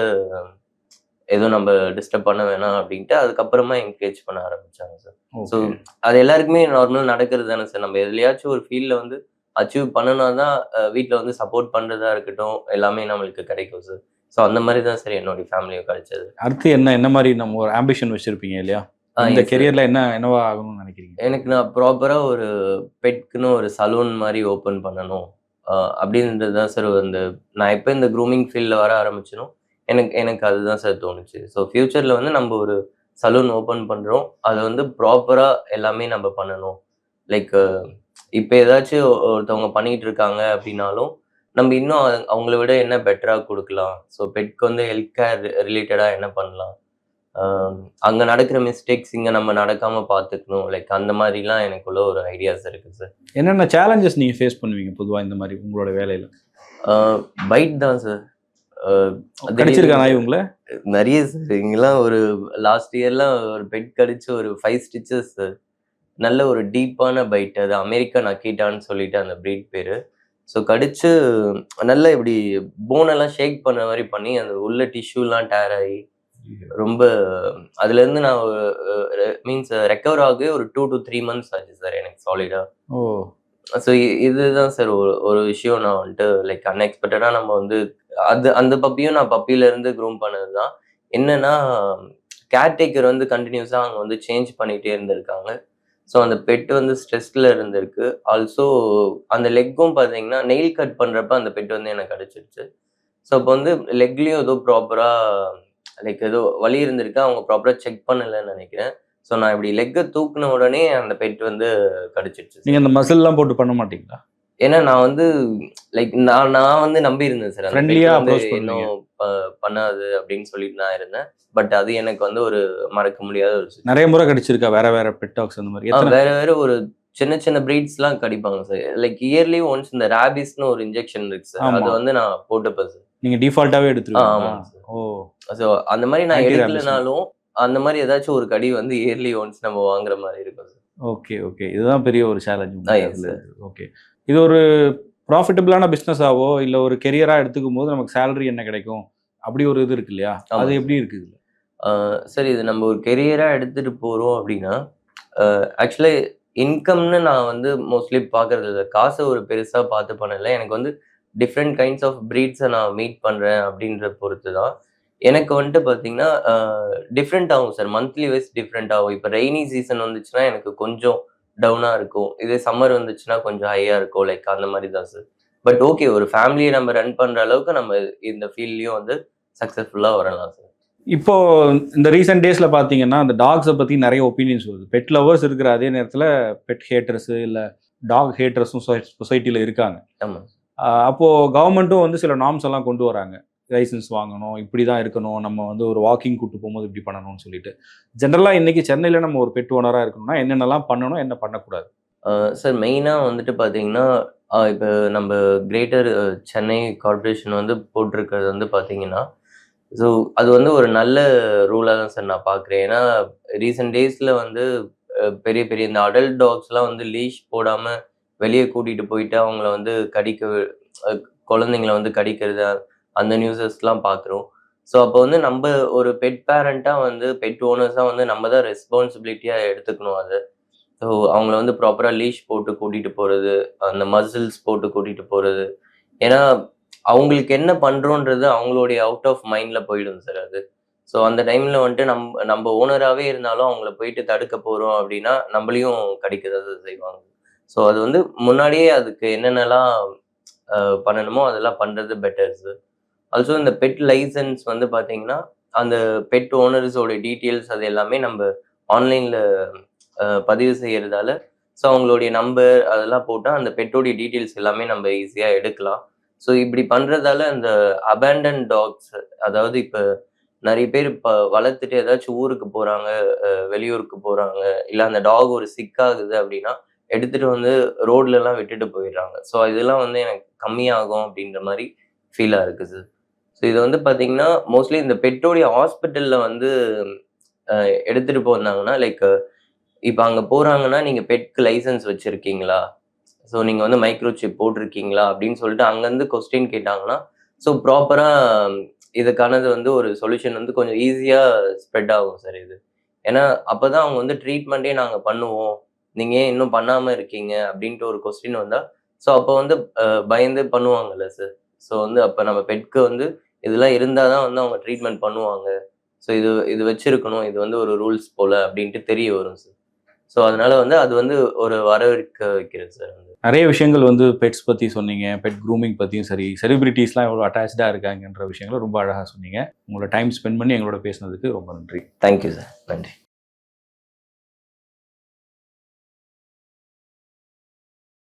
எதுவும் நம்ம டிஸ்டர்ப் பண்ண வேணாம் அப்படின்ட்டு அதுக்கப்புறமா என்கரேஜ் பண்ண ஆரம்பிச்சாங்க சார் ஸோ அது எல்லாருக்குமே நார்மலாக நடக்கிறது தானே சார் நம்ம எதுலையாச்சும் ஒரு ஃபீல்டில் வந்து அச்சீவ் பண்ணனா தான் வீட்டில் வந்து சப்போர்ட் பண்ணுறதா இருக்கட்டும் எல்லாமே நம்மளுக்கு கிடைக்கும் சார் ஸோ அந்த மாதிரி தான் சார் என்னுடைய ஃபேமிலியும் கிடைச்சது அடுத்து என்ன என்ன மாதிரி நம்ம ஒரு ஆம்பிஷன் வச்சிருப்பீங்க இல்லையா? இந்த. கெரியர்ல என்ன என்னவா ஆகணும்னு நினைக்கிறீங்க? எனக்கு நான் ப்ராப்பராக ஒரு பெட்க்குன்னு ஒரு சலூன் மாதிரி ஓப்பன் பண்ணணும். அப்படின்றது தான் சார் அந்த நான் எப்போ இந்த க்ரூமிங் ஃபீல்டில் வர ஆரம்பிச்சனோ எனக்கு எனக்கு அதுதான் சார் தோணுச்சு. ஸோ ஃப்யூச்சரில் வந்து நம்ம ஒரு சலூன் ஓப்பன் பண்ணுறோம் அதை வந்து ப்ராப்பராக எல்லாமே நம்ம பண்ணணும். லைக் இப்போ ஏதாச்சும் ஒருத்தவங்க பண்ணிட்டு இருக்காங்க அப்படின்னாலும் நம்ம இன்னும் அவங்கள விட என்ன பெட்டராக கொடுக்கலாம்? ஸோ பெட்க்கு வந்து ஹெல்த் கேர் ரிலேட்டடாக என்ன பண்ணலாம்? அங்கே நடக்கிற மிஸ்டேக்ஸ் இங்கே நம்ம நடக்காமல் பார்த்துக்கணும். லைக் அந்த மாதிரிலாம் எனக்குள்ள ஒரு ஐடியாஸ் இருக்குது சார் என்னென்ன சேலஞ்சஸ் நீங்க ஃபேஸ் பண்ணுவீங்க பொதுவா இந்த மாதிரி உங்களோட வேலையில? பைட் தான் சார் கிடைச்சிருக்கா நாய் உங்களை? நிறைய சார் இங்கெல்லாம் ஒரு லாஸ்ட் இயர்லாம் ஒரு பெட் கடிச்சு ஒரு ஃபைவ் ஸ்டிச்சஸ் நல்ல ஒரு டீப்பான பைட் அது அமெரிக்கன் அக்கீட்டான்னு சொல்லிட்டு அந்த ப்ரீட் பேர். ஸோ கடிச்சு நல்லா இப்படி போனெல்லாம் ஷேக் பண்ண மாதிரி பண்ணி அந்த உள்ள டிஷ்யூலாம் டேர் ஆகி ரொம்ப அதுலேருந்து நான் மீன்ஸ் ரெக்கவர் ஆகவே ஒரு டூ டு த்ரீ மந்த்ஸ் ஆச்சு சார் எனக்கு சாலிடாக ஓ. ஸோ இதுதான் சார் ஒரு ஒரு விஷயம் நான் வந்துட்டு லைக் அன்எக்ஸ்பெக்டடாக நம்ம வந்து அது அந்த பப்பியும் நான் பப்பியில இருந்து க்ரூம் பண்ணது தான் என்னன்னா கேர்டேக்கர் வந்து கண்டினியூஸாக அவங்க வந்து சேஞ்ச் பண்ணிகிட்டே இருந்திருக்காங்க. ஸோ அந்த பெட் வந்து ஸ்ட்ரெஸ்ல இருந்திருக்கு. ஆல்சோ அந்த லெக்கும் பார்த்தீங்கன்னா நெயில் கட் பண்ணுறப்ப அந்த பெட் வந்து எனக்கு கிடச்சிருச்சு. ஸோ இப்போ வந்து லெக்லேயும் ஏதோ ப்ராப்பராக லைக் ஏதோ வலி இருந்திருக்கு. அவங்க ப்ராப்பராக செக் பண்ணலைன்னு நினைக்கிறேன். ஸோ நான் இப்படி லெக்கை தூக்குன உடனே அந்த பெட் வந்து கடிச்சிருச்சு. நீங்கள் அந்த மசில்லாம் போட்டு பண்ண மாட்டீங்களா? ஏன்னா நான் வந்து லைக் நான் நான் வந்து நம்பி இருந்தேன் சார். இன்னும் பண்ணாது அப்படின்னு சொல்லிட்டு நான் இருந்தேன். பட் அது எனக்கு வந்து ஒரு மறக்க முடியாத ஒரு. நிறைய முறை கிடைச்சிருக்கா? வேற வேற பெட் டாக்ஸ் அந்த மாதிரி. வேற வேற ஒரு சின்ன சின்ன பிரீட்ஸ்லாம் கடிப்பாங்க சார். லைக் இயர்லி ஒன்ஸ் இந்த ரேபிஸ்னு ஒரு இன்ஜெக்ஷன் இருக்கு சார். ஆமா. அது வந்து நான் போட்டுப்பேன் சார். நீங்க டிஃபால்ட்டாவே ஆ, எடுத்துருவீங்களா ஆமாங்க சார். ஓ. ஸோ அந்த மாதிரி நான். எடுக்கலனாலும் அந்த மாதிரி ஏதாச்சும் ஒரு கடி வந்து இயர்லி ஒன்ஸ் நம்ம வாங்குற மாதிரி இருக்கும் சார். ஓகே ஓகே இதுதான் பெரிய ஒரு சேலஞ்ச். ஓகே இது ஒரு ப்ராஃபிட்டபிளான பிஸ்னஸாவோ இல்லை ஒரு கெரியரா எடுத்துக்கும் போது நமக்கு சேலரி என்ன கிடைக்கும்? அப்படி ஒரு இது இருக்கு இல்லையா. அது எப்படி இருக்குது சரி இது நம்ம ஒரு கெரியராக எடுத்துகிட்டு போகிறோம் அப்படின்னா ஆக்சுவலி இன்கம்னு நான் வந்து மோஸ்ட்லி பார்க்கறது இல்லை. காசை ஒரு பெருசாக பார்த்து பண்ணல. எனக்கு வந்து டிஃப்ரெண்ட் கைண்ட்ஸ் ஆஃப் ப்ரீட்ஸை நான் மீட் பண்ணுறேன் அப்படின்ற பொறுத்து தான். எனக்கு வந்துட்டு பார்த்தீங்கன்னா டிஃப்ரெண்ட் ஆகும் சார் மந்த்லி வைஸ் டிஃப்ரெண்ட் ஆகும். இப்போ ரெய்னி சீசன் வந்துச்சுன்னா எனக்கு கொஞ்சம் டவுனாக இருக்கும். இதே சம்மர் வந்துச்சுன்னா கொஞ்சம் ஹையாக இருக்கும். லைக் அந்த மாதிரி தான் சார் பட் ஓகே ஒரு ஃபேமிலியை நம்ம ரன் பண்ணுற அளவுக்கு நம்ம இந்த ஃபீல்ட்லேயும் வந்து சக்ஸஸ்ஃபுல்லாக வரலாம் சார் இப்போ இந்த ரீசெண்ட் டேஸ்ல பாத்தீங்கன்னா அந்த டாக்ஸை பத்தி நிறைய ஒப்பீனியன்ஸ் வருது. பெட் லவர்ஸ் இருக்கிற அதே நேரத்துல பெட் ஹேட்டர்ஸ் இல்ல டாக் ஹேட்டர்ஸும் சொசைட்டில இருக்காங்க. ஆமாம் ஆஹ் அப்போ கவர்மெண்ட்டும் வந்து சில நார்ம்ஸ் எல்லாம் கொண்டு வராங்க. லைசன்ஸ் வாங்கணும் இப்படி தான் இருக்கணும் நம்ம வந்து ஒரு வாக்கிங் கூட்டு போகும்போது இப்படி பண்ணணும்னு சொல்லிட்டு. ஜென்ரலாக இன்னைக்கு சென்னையில் நம்ம ஒரு பெட் ஓனராக இருக்கணும்னா என்னென்னலாம் பண்ணணும் என்ன பண்ணக்கூடாது? சார் மெயினாக வந்துட்டு பார்த்தீங்கன்னா இப்போ நம்ம கிரேட்டர் சென்னை கார்பரேஷன் வந்து போட்டிருக்கிறது வந்து பார்த்தீங்கன்னா ஸோ அது வந்து ஒரு நல்ல ரூலாக தான் சார் நான் பார்க்குறேன் ஏன்னா ரீசெண்ட் டேஸில் வந்து பெரிய பெரிய இந்த அடல்ட் டாக்ஸ்லாம் வந்து லீஷ் போடாமல் வெளியே கூட்டிகிட்டு போயிட்டு அவங்கள வந்து கடிக்க குழந்தைங்கள வந்து கடிக்கிறது அந்த நியூஸஸ்லாம் பார்க்குறோம் ஸோ அப்போ வந்து நம்ம ஒரு பெட் பேரண்ட்டாக வந்து பெட் ஓனர்ஸாக வந்து நம்ம தான் ரெஸ்பான்சிபிலிட்டியாக எடுத்துக்கணும் அது. ஸோ அவங்கள வந்து ப்ராப்பராக லீஷ் போட்டு கூட்டிகிட்டு போகிறது அந்த மசில்ஸ் போட்டு கூட்டிகிட்டு போகிறது ஏன்னா அவங்களுக்கு என்ன பண்ணுறோன்றது அவங்களுடைய அவுட் ஆஃப் மைண்டில் போயிடும் சார் அது. ஸோ அந்த டைமில் வந்துட்டு நம்ம நம்ம ஓனராகவே இருந்தாலும் அவங்கள போயிட்டு தடுக்க போகிறோம் அப்படின்னா நம்மளையும் கடிக்க தான் செய்வாங்க. ஸோ அது வந்து முன்னாடியே அதுக்கு என்னென்னலாம் பண்ணணுமோ அதெல்லாம் பண்ணுறது பெட்டர் சார் ஆல்சோ இந்த பெட் லைசன்ஸ் வந்து பார்த்தீங்கன்னா அந்த பெட் ஓனர்ஸோட டீட்டெயில்ஸ் அது எல்லாமே நம்ம ஆன்லைனில் பதிவு செய்யறதால ஸோ அவங்களுடைய நம்பர் அதெல்லாம் போட்டால் அந்த பெட்டோடைய டீட்டெயில்ஸ் எல்லாமே நம்ம ஈஸியாக எடுக்கலாம். ஸோ இப்படி பண்ணுறதால அந்த அபேண்டன் டாக்ஸ் அதாவது இப்போ நிறைய பேர் இப்போ வளர்த்துட்டு ஏதாச்சும் ஊருக்கு போகிறாங்க வெளியூருக்கு போகிறாங்க இல்லை அந்த டாக் ஒரு சிக்காகுது அப்படின்னா எடுத்துட்டு வந்து ரோட்லலாம் விட்டுட்டு போயிடுறாங்க. ஸோ இதெல்லாம் வந்து எனக்கு கம்மியாகும் அப்படின்ற மாதிரி ஃபீலாக இருக்குது சார் ஸோ இது வந்து பார்த்தீங்கன்னா மோஸ்ட்லி இந்த பெட்டோடைய ஹாஸ்பிட்டலில் வந்து எடுத்துகிட்டு எடுத்துட்டு போனாங்கன்னா லைக் இப்போ அங்கே போகிறாங்கன்னா நீங்கள் பெட்க்கு லைசன்ஸ் வச்சுருக்கீங்களா? ஸோ நீங்கள் வந்து மைக்ரோ சிப் போட்டிருக்கீங்களா? அப்படின்னு சொல்லிட்டு அங்கேருந்து கொஸ்டின் கேட்டாங்கன்னா ஸோ ப்ராப்பராக இதுக்கானது வந்து ஒரு சொல்யூஷன் வந்து கொஞ்சம் ஈஸியாக ஸ்ப்ரெட் ஆகும் சார் இது. ஏன்னா அப்போ தான் அவங்க வந்து ட்ரீட்மெண்ட்டே நாங்கள் பண்ணுவோம். நீங்கள் ஏன் இன்னும் பண்ணாமல் இருக்கீங்க? அப்படின்ட்டு ஒரு கொஸ்டின் வந்தால் ஸோ அப்போ வந்து பயந்து பண்ணுவாங்கல்ல சார் ஸோ வந்து அப்போ நம்ம பெட்க்கு வந்து இதெல்லாம் இருந்தால் தான் வந்து அவங்க ட்ரீட்மெண்ட் பண்ணுவாங்க. ஸோ இது இது வச்சிருக்கணும். இது வந்து ஒரு ரூல்ஸ் போல் அப்படின்ட்டு தெரிய வரும் சார் ஸோ அதனால வந்து அது வந்து ஒரு வரவேற்க வைக்கிறது சார் வந்து. நிறைய விஷயங்கள் வந்து பெட்ஸ் பற்றி சொன்னீங்க பெட் க்ரூமிங் பற்றியும் சரி செலிபிரிட்டிஸ்லாம் எவ்வளோ அட்டாச்சாக இருக்காங்கன்ற விஷயங்களை ரொம்ப அழகாக சொன்னீங்க. உங்களோட டைம் ஸ்பெண்ட் பண்ணி எங்களோட பேசுனதுக்கு ரொம்ப நன்றி. தேங்க்யூ சார் நன்றி.